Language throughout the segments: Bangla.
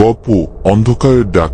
গপ অন্ধকারের ডাক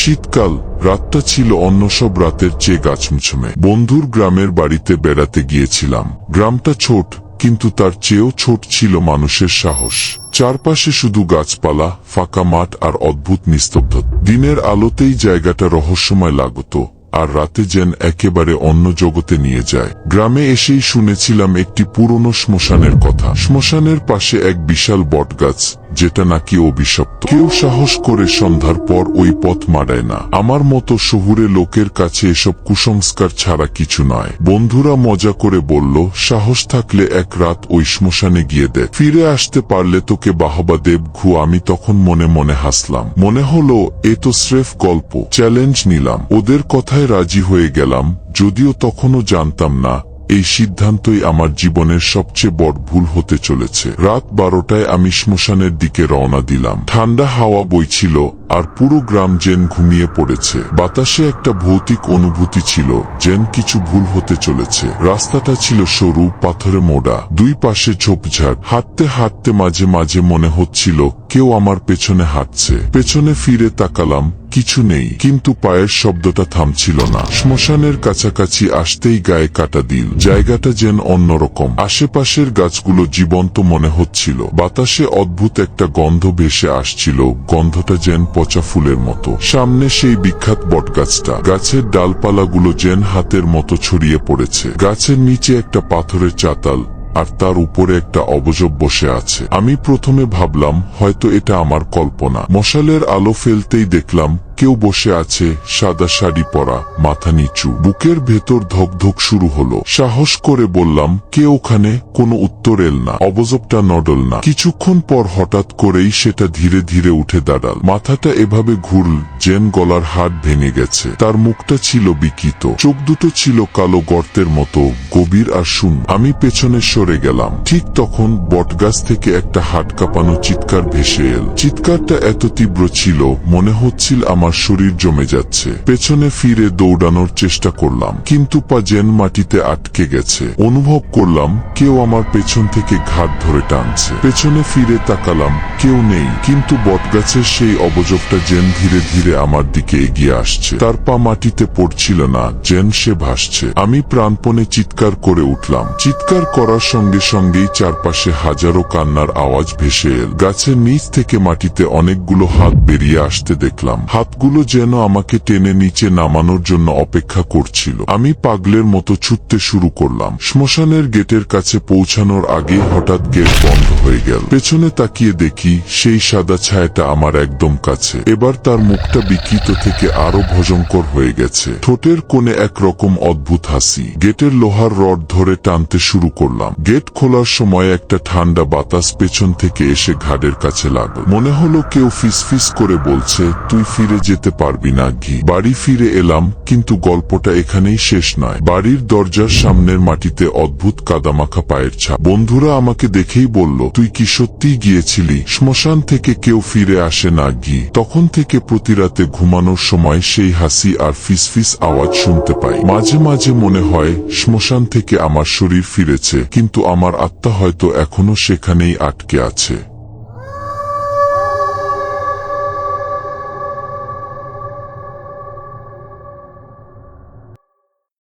শীতকাল, রাতটা ছিল অন্য সব রাতের চেয়ে গাছমুছমে। বন্ধুর গ্রামের বাড়িতে বেড়াতে গিয়েছিলাম। গ্রামটা ছোট, কিন্তু তার চেয়েও ছোট ছিল মানুষের সাহস। চারপাশে শুধু গাছপালা, ফাঁকা মাঠ আর অদ্ভুত নিস্তব্ধ। দিনের আলোতেই জায়গাটা রহস্যময় লাগত, আর রাতে যেন একেবারে অন্য জগতে নিয়ে যায়। গ্রামে এসেই শুনেছিলাম একটি পুরনো শ্মশানের কথা। শ্মশানের পাশে এক বিশাল বটগাছ যেটা নাকি অভিশপ্ত। কেউ সাহস করে সন্ধ্যার পর ওই পথ মারায় না। আমার মতো শহুরে লোকের কাছে এসব কুসংস্কার ছাড়া কিছু নয়। বন্ধুরা মজা করে বলল, সাহস থাকলে এক রাত ওই শ্মশানে গিয়ে দেখ। ফিরে আসতে পারলে তোকে বাহবা দেব ঘু। আমি তখন মনে মনে হাসলাম। মনে হলো, এ তো স্রেফ গল্প, চ্যালেঞ্জ নিলাম। ওদের কথায় রাজি হয়ে গেলাম, যদিও তখনও জানতাম না এই সিদ্ধান্তই আমার জীবনের সবচেয়ে বড় ভুল হতে চলেছে। রাত বারোটায় আমি শ্মশানের দিকে রওনা দিলাম। ঠান্ডা হাওয়া বইছিল আর পুরো গ্রাম যেন ঘুমিয়ে পড়েছে। বাতাসে একটা ভৌতিক অনুভূতি ছিল, যেন কিছু ভুল হতে চলেছে। রাস্তাটা ছিল সরু, পাথরে মোড়া, দুই পাশে ঝোপঝাড়। হাঁটতে হাঁটতে মাঝে মাঝে মনে হচ্ছিল, কেউ আমার পেছনে হাঁটছে। পেছনে ফিরে তাকালাম, কিছু নেই, কিন্তু পায়ের শব্দটা থামছিল না। শ্মশানের কাছাকাছি আসতেই গায়ে কাটা দিল। জায়গাটা যেন অন্যরকম। আশেপাশের গাছগুলো জীবন্ত মনে হচ্ছিল। বাতাসে অদ্ভুত একটা গন্ধ ভেসে আসছিল, গন্ধটা যেন পচা ফুলের মতো। সামনে সেই বিখ্যাত বটগাছটা। গাছের ডালপালাগুলো যেন হাতের মতো ছড়িয়ে পড়েছে। গাছের নিচে একটা পাথরের চাতাল, আর তার উপরে একটা অবজব বসে আছে। আমি প্রথমে ভাবলাম, হয়তো এটা আমার কল্পনা। মশালের আলো ফেলতেই দেখলাম কেউ বসে আছে, সাদা শাড়ি পরা, মাথা নিচু। বুকের ভেতর ধকধক শুরু হলো। সাহস করে বললাম, কে ওখানে? কোনো উত্তর এল না। অবজবটা নডল না। কিছুক্ষণ পর হঠাৎ করেই সেটা ধীরে ধীরে উঠে দাঁড়াল। মাথাটা এভাবে ঘুরল জেন গলার হাট ভেঙে গেছে। তার মুখটা ছিল বিকৃত। চোখ দুটো ছিল কালো গর্তের মতো, গভীর আর শুন আমি পেছনে সরে গেলাম। ঠিক তখন বটগাছ থেকে একটা হাট কাঁপানো চিৎকার ভেসে এল। চিৎকারটা এত তীব্র ছিল, মনে হচ্ছিল আমার শরীর জমে যাচ্ছে। পেছনে ফিরে দৌড়ানোর চেষ্টা করলাম, কিন্তু পা যেন মাটিতে আটকে গেছে। অনুভব করলাম, কেউ আমার পেছন থেকে ঘাট ধরে টানছে। পেছনে ফিরে তাকালাম, কেউ নেই, কিন্তু বটগাছের সেই অবজবটা জেন ধীরে ধীরে আমার দিকে এগিয়ে আসছে। তার পা মাটিতে পড়ছিল না জেন সে ভাসছে। আমি প্রাণপণে চিৎকার করে উঠলাম। চিৎকার করার সঙ্গে সঙ্গেই চারপাশে হাজারো কান্নার আওয়াজ ভেসে এল। গাছের নিচ থেকে মাটিতে অনেকগুলো হাত বেরিয়ে আসতে দেখলাম। হাতগুলো যেন আমাকে টেনে নিচে নামানোর জন্য অপেক্ষা করছিল। আমি পাগলের মতো ছুটতে শুরু করলাম। শ্মশানের গেটের কাছে পৌঁছানোর আগে হঠাৎ গেট বন্ধ হয়ে গেল। পেছনে তাকিয়ে দেখি সেই সাদা ছায়াটা আমার একদম কাছে। এবার তার মুখটা বিকৃত থেকে আরও ভজঙ্কর হয়ে গেছে। ঠোঁটের কোণে একরকম অদ্ভুত হাসি। গেটের লোহার রড ধরে টানতে শুরু করলাম। গেট খোলার সময় একটা ঠান্ডা বাতাস পেছন থেকে এসে ঘাড়ের কাছে লাগল। মনে হলো কেউ ফিসফিস করে বলছে, তুই ফিরে যেতে পারবি না, ঘি। বাড়ি ফিরে এলাম, কিন্তু গল্পটা এখানেই শেষ নয়। বাড়ির দরজার সামনের মাটিতে অদ্ভুত কাদামাখা পায়ের ছাপ। বন্ধুরা আমাকে দেখেই বলল, তুই কি সত্যিই গিয়েছিলি? শ্মশান থেকে কেউ ফিরে আসে না, ঘি। তখন থেকে প্রতি রাতে ঘুমানোর সময় সেই হাসি আর ফিসফিস আওয়াজ শুনতে পাই। মাঝে মাঝে মনে হয়, শ্মশান থেকে আমার শরীর ফিরেছে, কিন্তু আমার আত্মা হয়তো এখনও সেখানেই আটকে আছে।